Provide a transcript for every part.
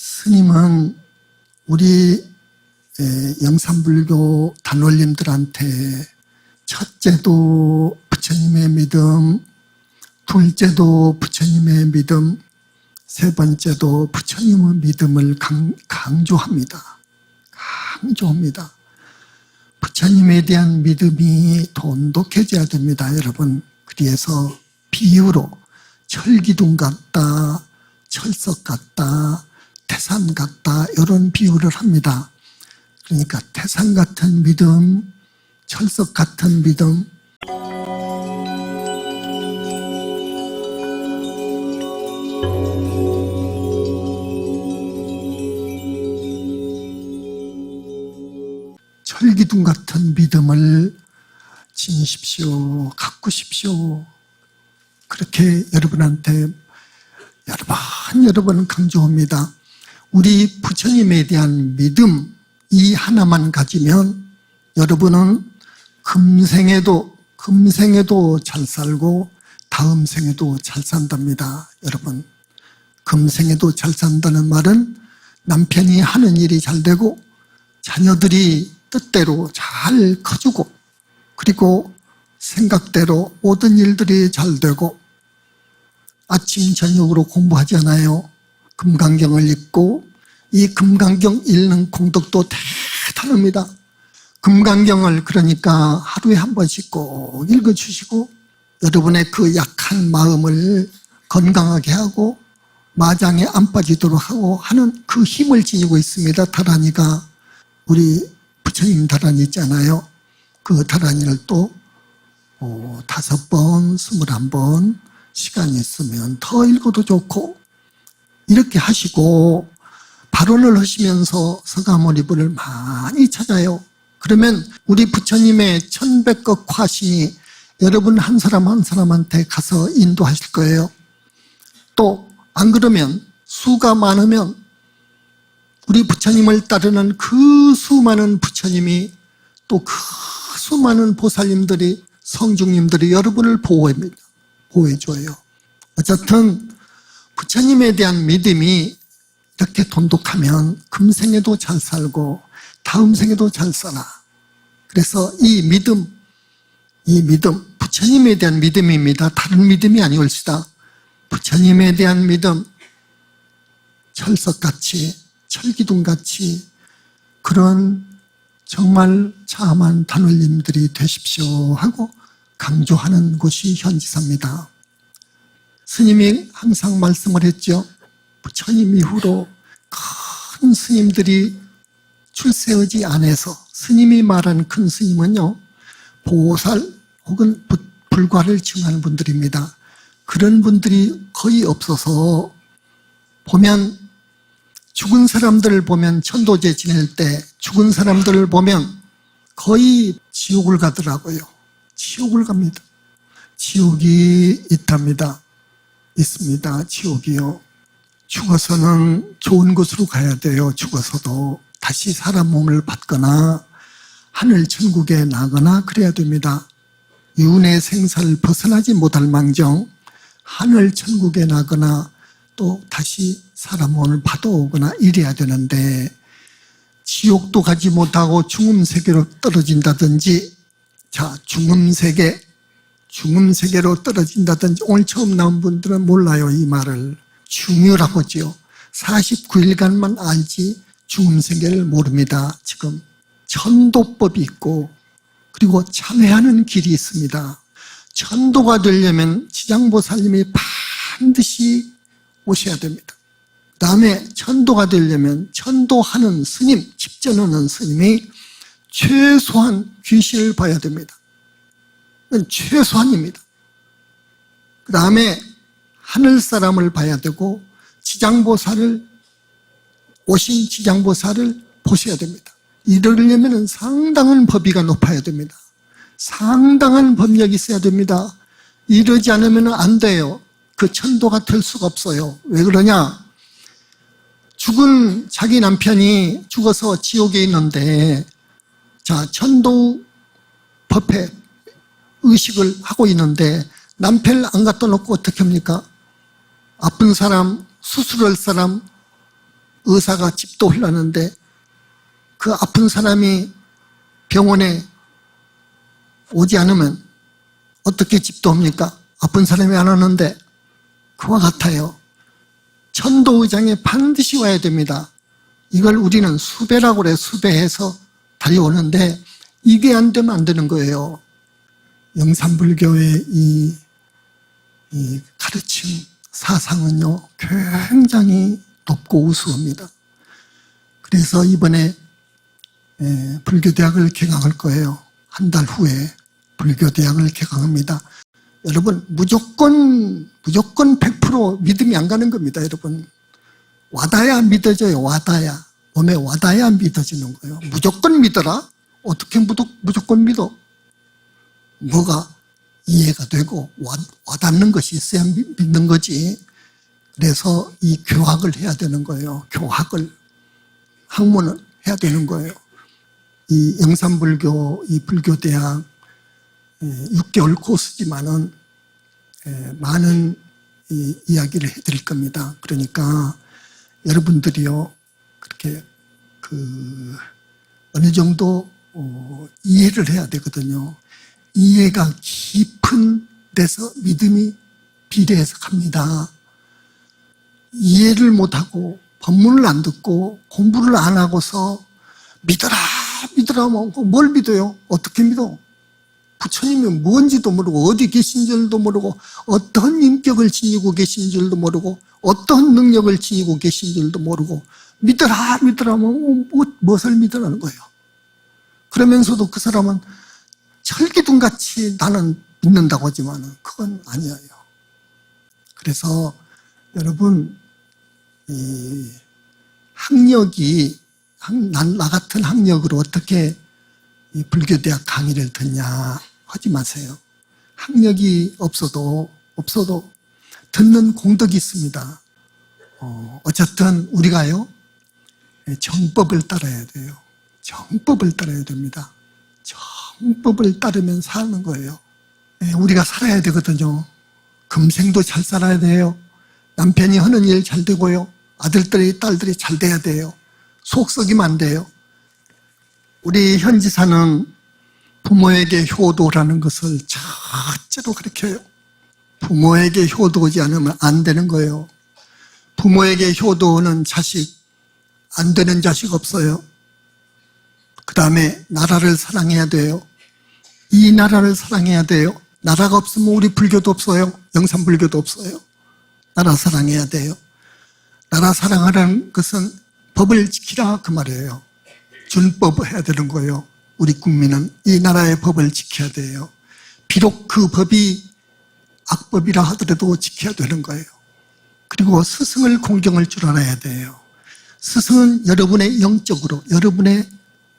스님은 우리 에, 영산불교 단원님들한테 첫째도 부처님의 믿음, 둘째도 부처님의 믿음, 세 번째도 부처님의 믿음을 강, 강조합니다. 강조합니다. 부처님에 대한 믿음이 돈독해져야 됩니다, 여러분. 그래서 비유로 철기둥 같다, 철석 같다, 태산 같다, 이런 비유를 합니다. 그러니까 태산 같은 믿음, 철석 같은 믿음, 철기둥 같은 믿음을 지니십시오. 가꾸십시오. 그렇게 여러분한테 여러 번 여러 번 강조합니다. 우리 부처님에 대한 믿음 이 하나만 가지면 여러분은 금생에도 금생에도 잘 살고 다음 생에도 잘 산답니다. 여러분 금생에도 잘 산다는 말은 남편이 하는 일이 잘 되고 자녀들이 뜻대로 잘 커주고 그리고 생각대로 모든 일들이 잘 되고 아침 저녁으로 공부하잖아요. 금강경을 읽고 이 금강경 읽는 공덕도 대단합니다. 금강경을 그러니까 하루에 한 번씩 꼭 읽어주시고 여러분의 그 약한 마음을 건강하게 하고 마장에 안 빠지도록 하고 하는 그 힘을 지니고 있습니다. 다란이가 우리 부처님 다란이 있잖아요. 그 다란이를 또 어, 다섯 번, 스물한 번 시간이 있으면 더 읽어도 좋고 이렇게 하시고 발언을 하시면서 서가모니불을 많이 찾아요. 그러면 우리 부처님의 천백억 화신이 여러분 한 사람 한 사람한테 가서 인도하실 거예요. 또 안 그러면 수가 많으면 우리 부처님을 따르는 그 수많은 부처님이 또 그 수많은 보살님들이 성중님들이 여러분을 보호합니다. 보호해줘요. 어쨌든 부처님에 대한 믿음이 이렇게 돈독하면 금생에도 잘 살고 다음 생에도 잘 살아. 그래서 이 믿음, 이 믿음, 부처님에 대한 믿음입니다. 다른 믿음이 아니올시다. 부처님에 대한 믿음, 철석같이, 철기둥같이 그런 정말 참한 단원님들이 되십시오 하고 강조하는 곳이 현지사입니다. 스님이 항상 말씀을 했죠. 부처님 이후로 큰 스님들이 출세하지 않아서 스님이 말한 큰 스님은요 보살 혹은 부- 불과를 증하는 분들입니다. 그런 분들이 거의 없어서 보면 죽은 사람들을 보면 천도제 지낼 때 죽은 사람들을 보면 거의 지옥을 가더라고요. 지옥을 갑니다. 지옥이 있답니다. 있습니다. 지옥이요. 죽어서는 좋은 곳으로 가야 돼요. 죽어서도 다시 사람 몸을 받거나 하늘 천국에 나거나 그래야 됩니다. 윤회 생사를 벗어나지 못할 망정 하늘 천국에 나거나 또 다시 사람 몸을 받아오거나 이래야 되는데 지옥도 가지 못하고 죽음 세계로 떨어진다든지 자 죽음 세계 죽음 세계로 떨어진다든지 오늘 처음 나온 분들은 몰라요 이 말을. 중요라고 하죠 49일간만 알지 죽음 세계를 모릅니다 지금. 천도법이 있고 그리고 참회하는 길이 있습니다. 천도가 되려면 지장보살님이 반드시 오셔야 됩니다. 그 다음에 천도가 되려면 천도하는 스님 집전하는 스님이 최소한 귀신을 봐야 됩니다 최소한입니다. 그 다음에 하늘 사람을 봐야 되고 지장보살을 오신 지장보살을 보셔야 됩니다. 이러려면 상당한 법위가 높아야 됩니다. 상당한 법력이 있어야 됩니다. 이러지 않으면 안 돼요. 그 천도가 될 수가 없어요. 왜 그러냐? 죽은 자기 남편이 죽어서 지옥에 있는데 자 천도 법회 의식을 하고 있는데 남편을 안 갖다 놓고 어떻게 합니까? 아픈 사람, 수술할 사람, 의사가 집도 흘렀는데 그 아픈 사람이 병원에 오지 않으면 어떻게 집도 합니까? 아픈 사람이 안 오는데 그와 같아요. 천도의장에 반드시 와야 됩니다. 이걸 우리는 수배라고 그래 수배해서 달려오는데 이게 안 되면 안 되는 거예요. 영산불교의 이, 이 가르침 사상은요 굉장히 높고 우수합니다. 그래서 이번에 에, 불교대학을 개강할 거예요. 한 달 후에 불교대학을 개강합니다. 여러분 무조건 무조건 100% 믿음이 안 가는 겁니다, 여러분. 와닿아야 믿어져요. 와닿아야 몸에 와닿아야 믿어지는 거예요. 무조건 믿어라. 어떻게 무조- 무조건 믿어? 뭐가 이해가 되고 와, 와닿는 것이 있어야 믿- 믿는 거지. 그래서 이 교학을 해야 되는 거예요. 교학을 학문을 해야 되는 거예요. 이 영산불교 이 불교 대학 6개월 코스지만은 에, 많은 이 이야기를 해드릴 겁니다. 그러니까 여러분들이요 그렇게 그 어느 정도 어, 이해를 해야 되거든요. 이해가 깊은 데서 믿음이 비례해서 갑니다. 이해를 못하고 법문을 안 듣고 공부를 안 하고서 믿어라 믿어라 뭐, 뭘 믿어요? 어떻게 믿어? 부처님이 뭔지도 모르고 어디 계신 줄도 모르고 어떤 인격을 지니고 계신 줄도 모르고 어떤 능력을 지니고 계신 줄도 모르고 믿어라 믿어라 뭐, 뭐 무엇을 믿으라는 거예요. 그러면서도 그 사람은 철기둥같이 나는 믿는다고 하지만 그건 아니에요. 그래서 여러분 이 학력이 나 같은 학력으로 어떻게 이 불교대학 강의를 듣냐 하지 마세요. 학력이 없어도 없어도 듣는 공덕이 있습니다. 어, 어쨌든 우리가요 예, 정법을 따라야 돼요. 정법을 따라야 됩니다. 정법을 따르면 사는 거예요. 예, 우리가 살아야 되거든요. 금생도 잘 살아야 돼요. 남편이 하는 일 잘 되고요. 아들들이 딸들이 잘 돼야 돼요. 속 썩이면 안 돼요. 우리 현지사는 부모에게 효도라는 것을 첫째로 가르쳐요. 부모에게 효도하지 않으면 안 되는 거예요. 부모에게 효도는 자식, 안 되는 자식 없어요. 그 다음에 나라를 사랑해야 돼요. 이 나라를 사랑해야 돼요. 나라가 없으면 우리 불교도 없어요. 영산불교도 없어요. 나라 사랑해야 돼요. 나라 사랑하라는 것은 법을 지키라 그 말이에요. 준법 해야 되는 거예요. 우리 국민은 이 나라의 법을 지켜야 돼요. 비록 그 법이 악법이라 하더라도 지켜야 되는 거예요. 그리고 스승을 공경할 줄 알아야 돼요. 스승은 여러분의 영적으로 여러분의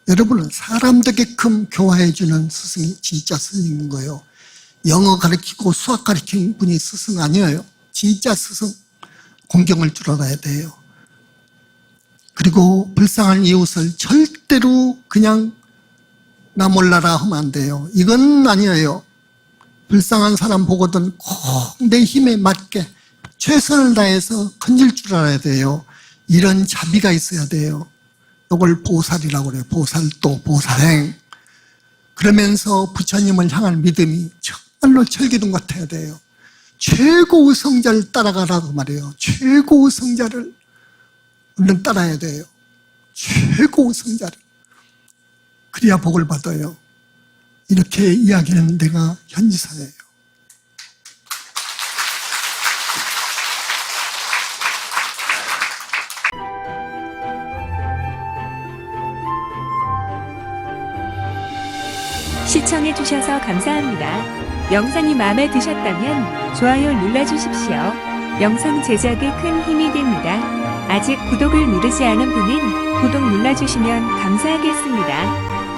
여러분을 사람 되게끔 교화해 주는 스승이 진짜 스승인 거예요. 영어 가르치고 수학 가르치는 분이 스승 아니에요. 진짜 스승 공경할 줄 알아야 돼요. 그리고 불쌍한 이웃을 절대로 그냥 나 몰라라 하면 안 돼요. 이건 아니에요. 불쌍한 사람 보거든 꼭 내 힘에 맞게 최선을 다해서 건질 줄 알아야 돼요. 이런 자비가 있어야 돼요. 이걸 보살이라고 그래요. 보살도, 보살행. 그러면서 부처님을 향한 믿음이 정말로 철기둥 같아야 돼요. 최고의 성자를 따라가라고 말해요. 최고의 성자를 얼른 따라야 돼요. 최고의 성자를. 그래야 복을 받아요. 이렇게 이야기하는 데가 현지사예요. 시청해주셔서 감사합니다. 영상이 마음에 드셨다면 좋아요 눌러주십시오. 영상 제작에 큰 힘이 됩니다. 아직 구독을 누르지 않은 분은 구독 눌러주시면 감사하겠습니다.